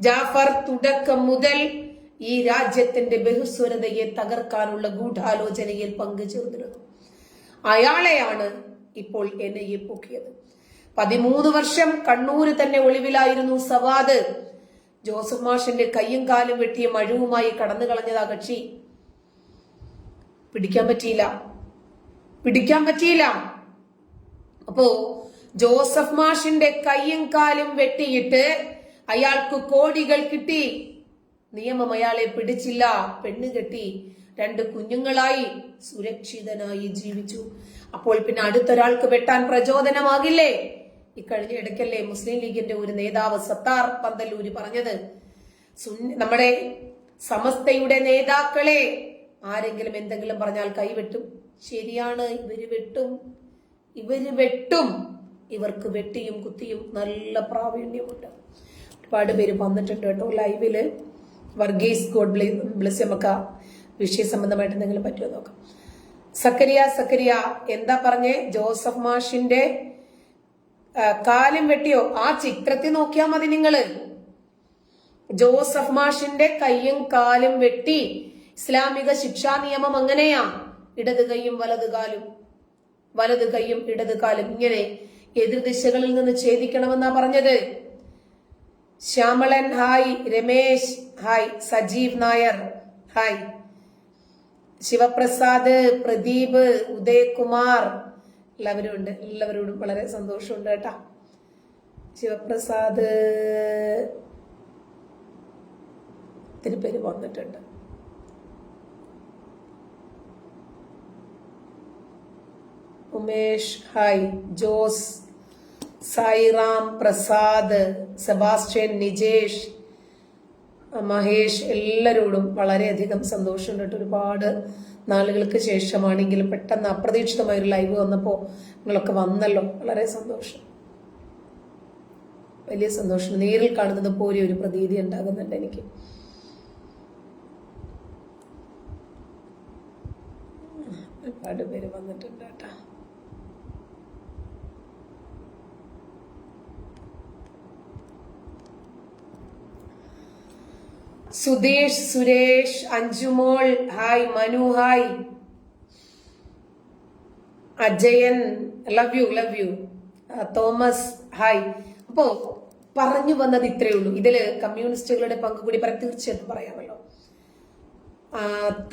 ജാഫർ തുടക്കം മുതൽ ഈ രാജ്യത്തിന്റെ ബഹുസ്വരതയെ തകർക്കാനുള്ള ഗൂഢാലോചനയിൽ പങ്കുചേർന്നിരുന്നു. അയാളെയാണ് ഇപ്പോൾ എന്നെ പൊക്കിയത്. പതിമൂന്ന് വർഷം കണ്ണൂര് തന്നെ ഒളിവിലായിരുന്നു സവാദ്. ജോസഫ് മാഷിന്റെ കയ്യും കാലും വെട്ടിയ മഴുവുമായി കടന്നു കളഞ്ഞതാ കക്ഷി. പിടിക്കാൻ പറ്റിയില്ല. പിടിക്കാൻ പറ്റിയില്ല. അപ്പോ ജോസഫ് മാഷിന്റെ കയ്യും കാലും വെട്ടിയിട്ട് അയാൾക്ക് കോടികൾ കിട്ടി. നിയമം അയാളെ പിടിച്ചില്ല. പെണ്ണ് കെട്ടി രണ്ട് കുഞ്ഞുങ്ങളായി സുരക്ഷിതനായി ജീവിച്ചു. അപ്പോൾ പിന്നെ അടുത്തൊരാൾക്ക് വെട്ടാൻ പ്രചോദനമാകില്ലേ? ഇക്കഴിഞ്ഞ ഇടയ്ക്കല്ലേ മുസ്ലിം ലീഗിന്റെ ഒരു നേതാവ് സത്താർ പന്തല്ലൂര് പറഞ്ഞത്. നമ്മുടെ സമസ്തയുടെ നേതാക്കളെ ആരെങ്കിലും എന്തെങ്കിലും പറഞ്ഞാൽ കൈവെട്ടും. ശരിയാണ് ഇവർ വെട്ടും. ഇവർ വെട്ടും. ഇവർക്ക് വെട്ടിയും കുത്തിയും നല്ല പ്രാവീണ്യമുണ്ട്. ഒരുപാട് പേര് വന്നിട്ടുണ്ട് കേട്ടോ. ലൈവിൽ വർഗീസ് ഗോഡ് ബ്ലസ് നമുക്ക് വിഷയ സംബന്ധമായിട്ട് എന്തെങ്കിലും പറ്റുമോ നോക്കാം. സക്കരിയ സക്കരിയ എന്താ പറഞ്ഞേ? ജോസഫ് മാഷിന്റെ കാലും വെട്ടിയോ? ആ ചിത്രത്തിൽ നോക്കിയാൽ മതി നിങ്ങൾ. ജോസഫ് മാഷിന്റെ കയ്യും കാലും വെട്ടി ഇസ്ലാമിക ശിക്ഷാ നിയമം അങ്ങനെയാ. ഇടത് കൈയും വലത് കാലും. വലത് കൈയും ഇടത് കാലും. ഇങ്ങനെ എതിർദിശകളിൽ നിന്ന് ഛേദിക്കണമെന്നാ പറഞ്ഞത്. Shyamalan hi. Ramesh hi. Sajeev Nair hi. Shivaprasad Pradeep Udayakumar എല്ലാവരും ഉണ്ട് എല്ലാവരോടും വളരെ സന്തോഷമുണ്ട് കേട്ടാ. ശിവപ്രസാദ് ഒത്തിരി പേര് വന്നിട്ടുണ്ട്. Umesh hi. Jose Sairam Prasad Sebastian Nijesh Mahesh എല്ലാവരോടും വളരെയധികം സന്തോഷമുണ്ട്. ഒരുപാട് നാളുകൾക്ക് ശേഷമാണെങ്കിലും പെട്ടെന്ന് അപ്രതീക്ഷിതമായ ഒരു ലൈവ് വന്നപ്പോൾ നിങ്ങളൊക്കെ വന്നല്ലോ. വളരെ സന്തോഷം. വലിയ സന്തോഷം. നേരിൽ കാണുന്നത് പോലെ ഒരു പ്രതീതി ഉണ്ടാകുന്നുണ്ട് എനിക്ക്. ഒരുപാട് പേര് വന്നിട്ടുണ്ട് കേട്ടോ. Sudheesh Suresh Anjumol hi Manu hi. Ajayan love you love you Thomas hi. അപ്പോ പറഞ്ഞു വന്നത് ഇത്രയേ ഉള്ളൂ. ഇതിൽ കമ്മ്യൂണിസ്റ്റുകളുടെ പങ്ക് കൂടി പറയാം പറയാമല്ലോ.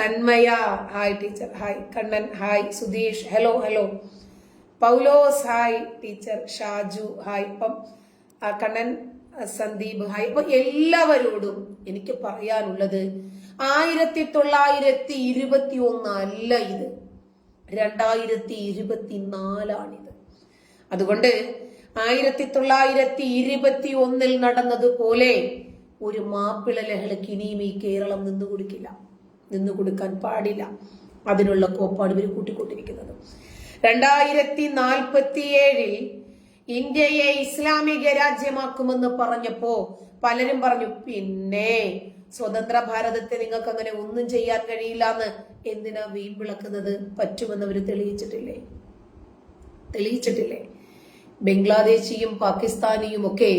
Thanmaya hi teacher hi. Kannan hi. Sudheesh hello hello Paulose hi teacher Shaju hi. ഇപ്പം കണ്ണൻ സന്ദീപ് ഹായ് അപ്പൊ എല്ലാവരോടും എനിക്ക് പറയാനുള്ളത് ആയിരത്തി തൊള്ളായിരത്തി ഇരുപത്തി ഒന്നല്ല ഇത്. രണ്ടായിരത്തി ഇരുപത്തി നാലാണിത് അതുകൊണ്ട് ആയിരത്തി തൊള്ളായിരത്തി ഇരുപത്തി ഒന്നിൽ നടന്നതുപോലെ ഒരു മാപ്പിള ലഹളയ്ക്ക് ഇനിയും ഈ കേരളം നിന്നു കൊടുക്കില്ല. നിന്നു കൊടുക്കാൻ പാടില്ല. അതിനുള്ള കോപ്പാട് ഇവർ കൂട്ടിക്കൊണ്ടിരിക്കുന്നത്. രണ്ടായിരത്തി നാൽപ്പത്തിയേഴിൽ ഇന്ത്യയെ ഇസ്ലാമിക രാജ്യമാക്കുമെന്ന് പറഞ്ഞപ്പോ പലരും പറഞ്ഞു പിന്നെ സ്വതന്ത്ര ഭാരതത്തെ നിങ്ങൾക്ക് അങ്ങനെ ഒന്നും ചെയ്യാൻ കഴിയില്ല എന്ന് എന്തിനാ വീൺ വിളക്കുന്നത്? പറ്റുമെന്ന് അവർ തെളിയിച്ചിട്ടില്ലേ? തെളിയിച്ചിട്ടില്ലേ? ബംഗ്ലാദേശിയും പാകിസ്ഥാനിയും ഒക്കെ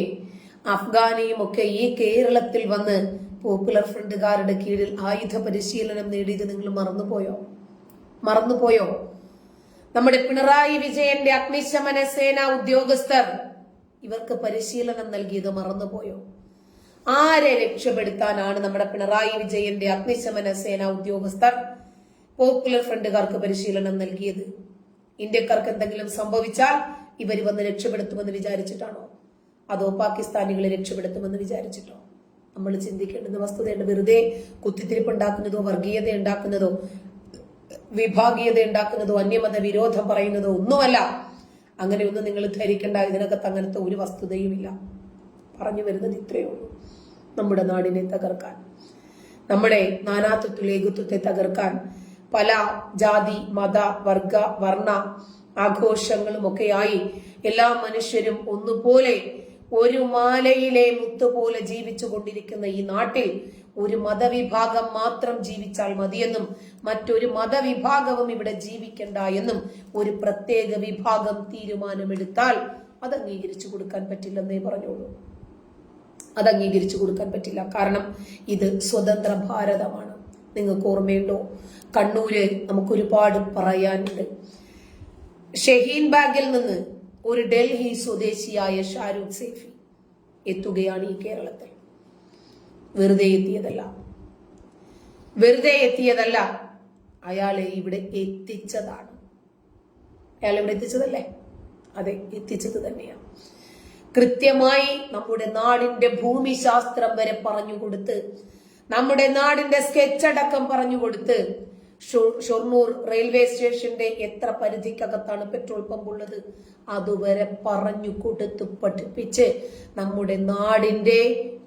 അഫ്ഗാനിയും ഒക്കെ ഈ കേരളത്തിൽ വന്ന് പോപ്പുലർ ഫ്രണ്ടുകാരുടെ കീഴിൽ ആയുധ പരിശീലനം നേടിയത് നിങ്ങൾ മറന്നുപോയോ? മറന്നുപോയോ? നമ്മുടെ പിണറായി വിജയന്റെ അഗ്നിശമന സേന ഉദ്യോഗസ്ഥർ ഇവർക്ക് പരിശീലനം നൽകിയത് മറന്നുപോയോ? ആരെ രക്ഷപ്പെടുത്താനാണ് നമ്മുടെ പിണറായി വിജയന്റെ അഗ്നിശമന സേന ഉദ്യോഗസ്ഥർ പോപ്പുലർ ഫ്രണ്ടുകാർക്ക് പരിശീലനം നൽകിയത്? ഇന്ത്യക്കാർക്ക് എന്തെങ്കിലും സംഭവിച്ചാൽ ഇവർ വന്ന് രക്ഷപ്പെടുത്തുമെന്ന് വിചാരിച്ചിട്ടാണോ? അതോ പാകിസ്ഥാനികളെ രക്ഷപ്പെടുത്തുമെന്ന് വിചാരിച്ചിട്ടോ? നമ്മൾ ചിന്തിക്കേണ്ടുന്ന വസ്തുതയുണ്ട്. വെറുതെ കുത്തിത്തിരിപ്പ് ഉണ്ടാക്കുന്നതോ വർഗീയത ഉണ്ടാക്കുന്നതോ വിഭാഗീയത ഉണ്ടാക്കുന്നതോ അന്യമത വിരോധം പറയുന്നതോ ഒന്നുമല്ല. അങ്ങനെ അങ്ങനെയൊന്നും നിങ്ങൾ ധരിക്കേണ്ട. ഇതിനകത്ത് അങ്ങനത്തെ ഒരു വസ്തുതയുമില്ല. പറഞ്ഞു വരുന്നത് ഇത്രയേ ഉള്ളൂ. നമ്മുടെ നാടിനെ തകർക്കാൻ. നമ്മുടെ നാനാത്വത്തിൽ ഏകത്വത്തെ തകർക്കാൻ പല ജാതി മത വർഗ വർണ ആഘോഷങ്ങളും ഒക്കെയായി എല്ലാ മനുഷ്യരും ഒന്നുപോലെ ഒരു മാലയിലെ മുത്തുപോലെ ജീവിച്ചു കൊണ്ടിരിക്കുന്ന ഈ നാട്ടിൽ ഒരു മതവിഭാഗം മാത്രം ജീവിച്ചാൽ മതിയെന്നും മറ്റൊരു മതവിഭാഗവും ഇവിടെ ജീവിക്കണ്ട എന്നും ഒരു പ്രത്യേക വിഭാഗം തീരുമാനമെടുത്താൽ അത് അംഗീകരിച്ചു കൊടുക്കാൻ പറ്റില്ലെന്നേ പറഞ്ഞോളൂ. അത് അംഗീകരിച്ചു കൊടുക്കാൻ പറ്റില്ല. കാരണം ഇത് സ്വതന്ത്ര ഭാരതമാണ്. നിങ്ങൾക്ക് ഓർമ്മയുണ്ടോ? കണ്ണൂര് നമുക്ക് ഒരുപാട് പറയാനുണ്ട്. ഷഹീൻ ബാഗിൽ നിന്ന് ഒരു ഡൽഹി സ്വദേശിയായ ഷാരൂഖ് സേഫി എത്തുകയാണ് ഈ കേരളത്തിൽ. വെറുതെ എത്തിയതല്ല. വെറുതെ എത്തിയതല്ല. അയാളെ ഇവിടെ എത്തിച്ചതാണ്. അയാൾ ഇവിടെ എത്തിച്ചതല്ലേ? അതെ എത്തിച്ചത് തന്നെയാണ് കൃത്യമായി നമ്മുടെ നാടിന്റെ ഭൂമിശാസ്ത്രം വരെ പറഞ്ഞു കൊടുത്ത് നമ്മുടെ നാടിന്റെ സ്കെച്ച് അടക്കം പറഞ്ഞു കൊടുത്ത് ഷൊർണൂർ റെയിൽവേ സ്റ്റേഷന്റെ എത്ര പരിധിക്കകത്താണ് പെട്രോൾ പമ്പ് ഉള്ളത്? അതുവരെ പറഞ്ഞു കൊടുത്ത് പഠിപ്പിച്ച് നമ്മുടെ നാടിന്റെ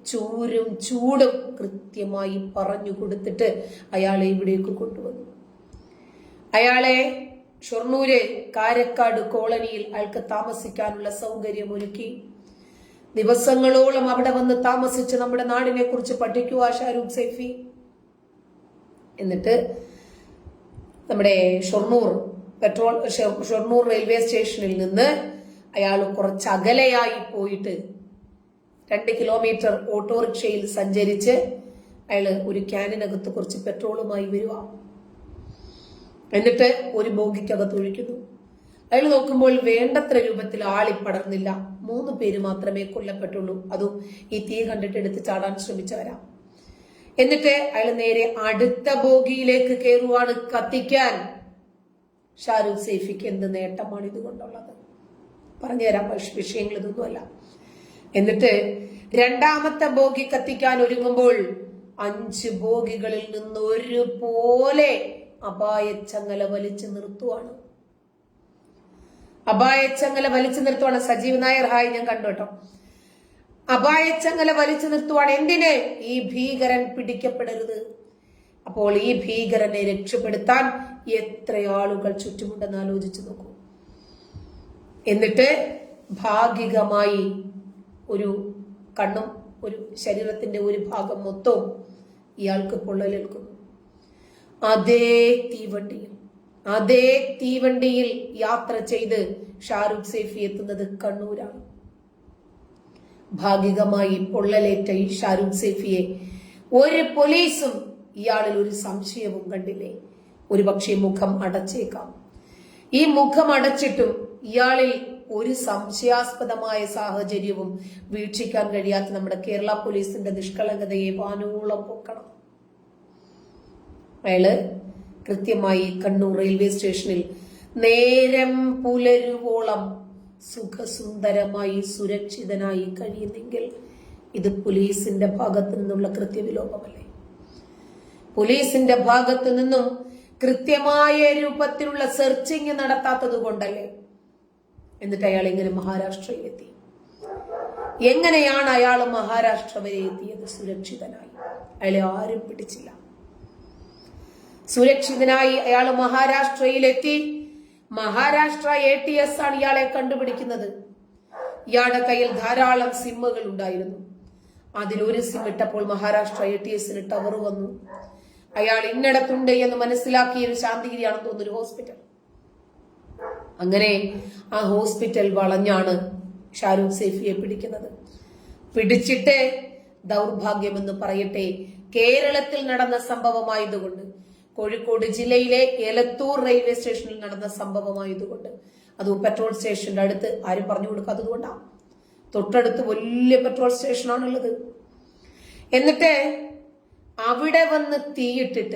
ചൂരും ചൂടും കൃത്യമായി പറഞ്ഞു കൊടുത്തിട്ട് അയാളെ ഇവിടേക്ക് കൊണ്ടുവന്നു. അയാളെ ഷൊർണൂര് കാരക്കാട് കോളനിയിൽ അയാൾക്ക് താമസിക്കാനുള്ള സൗകര്യം ഒരുക്കി. ദിവസങ്ങളോളം അവിടെ വന്ന് താമസിച്ച് നമ്മുടെ നാടിനെ കുറിച്ച് പഠിക്കുക ഷാരൂഖ് സൈഫി. എന്നിട്ട് നമ്മുടെ ഷൊർണൂർ പെട്രോൾ ഷൊർണൂർ റെയിൽവേ സ്റ്റേഷനിൽ നിന്ന് അയാൾ കുറച്ച് അകലെയായി പോയിട്ട് രണ്ട് കിലോമീറ്റർ ഓട്ടോറിക്ഷയിൽ സഞ്ചരിച്ച് അയാൾ ഒരു ക്യാനിനകത്ത് കുറച്ച് പെട്രോളുമായി വരിക. എന്നിട്ട് ഒരു ബോഗിക്കകത്ത് ഒഴിക്കുന്നു. അയാൾ നോക്കുമ്പോൾ വേണ്ടത്ര രൂപത്തിൽ ആളി പടർന്നില്ല. മൂന്ന് പേര് മാത്രമേ കൊല്ലപ്പെട്ടുള്ളൂ. അതും ഈ തീ കണ്ടിട്ട് എടുത്ത് ചാടാൻ ശ്രമിച്ചവരാ. എന്നിട്ട് അയാൾ നേരെ അടുത്ത ബോഗിയിലേക്ക് കയറുവാണ് കത്തിക്കാൻ. ഷാരൂഖ് സേഫിക്ക് എന്ത് നേട്ടമാണ് ഇതുകൊണ്ടുള്ളത് പറഞ്ഞുതരാം. വിഷയങ്ങൾ ഇതൊന്നുമല്ല എന്നിട്ട് രണ്ടാമത്തെ ബോഗി കത്തിക്കാൻ ഒരുങ്ങുമ്പോൾ അഞ്ച് ബോഗികളിൽ നിന്ന് ഒരുപോലെ അപായച്ചങ്ങല വലിച്ചു നിർത്തുവാണ്. അപായച്ചങ്ങല വലിച്ചു നിർത്തുവാണ്. സജീവ് നായർ ഹായ് ഞാൻ കണ്ടു കേട്ടോ. അപായച്ചങ്ങല വലിച്ചു നിർത്തുവാണ്. എന്തിന്? ഈ ഭീകരൻ പിടിക്കപ്പെടരുത്. അപ്പോൾ ഈ ഭീകരനെ രക്ഷപ്പെടുത്താൻ എത്ര ആളുകൾ ചുറ്റുമുണ്ടെന്ന് ആലോചിച്ചു നോക്കൂ. എന്നിട്ട് ഭാഗികമായി ഒരു കണ്ണും ഒരു ശരീരത്തിന്റെ ഒരു ഭാഗം മൊത്തവും ഇയാൾക്ക് പൊള്ളലേൽക്കുന്നു അതേ തീവണ്ടിയിൽ അതേ തീവണ്ടിയിൽ യാത്ര ചെയ്ത് ഷാരൂഖ് സേഫി എത്തുന്നത് കണ്ണൂരാണ്. ഭാഗികമായി പൊള്ളലേറ്റ ഈ ഷാരൂഖ് സേഫിയെ ഒരു പോലീസും ഇയാളിൽ ഒരു സംശയവും കണ്ടില്ലേ? ഒരുപക്ഷെ മുഖം അടച്ചേക്കാം. ഈ മുഖം അടച്ചിട്ടും ഇയാളിൽ ഒരു സംശയാസ്പദമായ സാഹചര്യവും വീക്ഷിക്കാൻ കഴിയാത്ത നമ്മുടെ കേരള പോലീസിന്റെ നിഷ്കളങ്കതയെ വാനോളം പൊക്കണം. അയാൾ കൃത്യമായി കണ്ണൂർ റെയിൽവേ സ്റ്റേഷനിൽ നേരം പുലരുവോളം സുഖസുന്ദരമായി സുരക്ഷിതനായി കഴിയുന്നെങ്കിൽ ഇത് പോലീസിന്റെ ഭാഗത്തു നിന്നുള്ള കൃത്യവിലോപമല്ലേ? പോലീസിന്റെ ഭാഗത്തു നിന്നും കൃത്യമായ രൂപത്തിലുള്ള സെർച്ചിങ് നടത്താത്തത് കൊണ്ടല്ലേ എന്നിട്ട് അയാൾ എങ്ങനെ മഹാരാഷ്ട്രയിൽ എത്തി എങ്ങനെയാണ് അയാൾ മഹാരാഷ്ട്ര വരെ എത്തിയത്? സുരക്ഷിതനായി. അയാളെ ആരും പിടിച്ചില്ല. സുരക്ഷിതനായി അയാൾ മഹാരാഷ്ട്രയിലെത്തി. മഹാരാഷ്ട്ര എ ടി എസ് ആണ് ഇയാളെ കണ്ടുപിടിക്കുന്നത്. ഇയാളുടെ കയ്യിൽ ധാരാളം സിമ്മുകൾ ഉണ്ടായിരുന്നു. അതിലൊരു സിം ഇട്ടപ്പോൾ മഹാരാഷ്ട്ര എ ടി എസിന് ടവർ വന്നു. അയാൾ ഇന്നിടത്തുണ്ട് എന്ന് മനസ്സിലാക്കിയ ഒരു ശാന്തിഗിരിയാണെന്ന് തോന്നുന്നു ഒരു ഹോസ്പിറ്റൽ അങ്ങനെ ആ ഹോസ്പിറ്റൽ വളഞ്ഞാണ് ഷാരൂഖ് സേഫിയെ പിടിക്കുന്നത്. പിടിച്ചിട്ട് ദൗർഭാഗ്യമെന്ന് പറയട്ടെ കേരളത്തിൽ നടന്ന സംഭവമായതുകൊണ്ട് കോഴിക്കോട് ജില്ലയിലെ എലത്തൂർ റെയിൽവേ സ്റ്റേഷനിൽ നടന്ന സംഭവമായതുകൊണ്ട് അത് പെട്രോൾ സ്റ്റേഷന്റെ അടുത്ത് ആരും പറഞ്ഞു കൊടുക്കാത്തത് കൊണ്ടാണ് തൊട്ടടുത്ത് വലിയ പെട്രോൾ സ്റ്റേഷനാണുള്ളത്. എന്നിട്ട് അവിടെ വന്ന് തീയിട്ടിട്ട്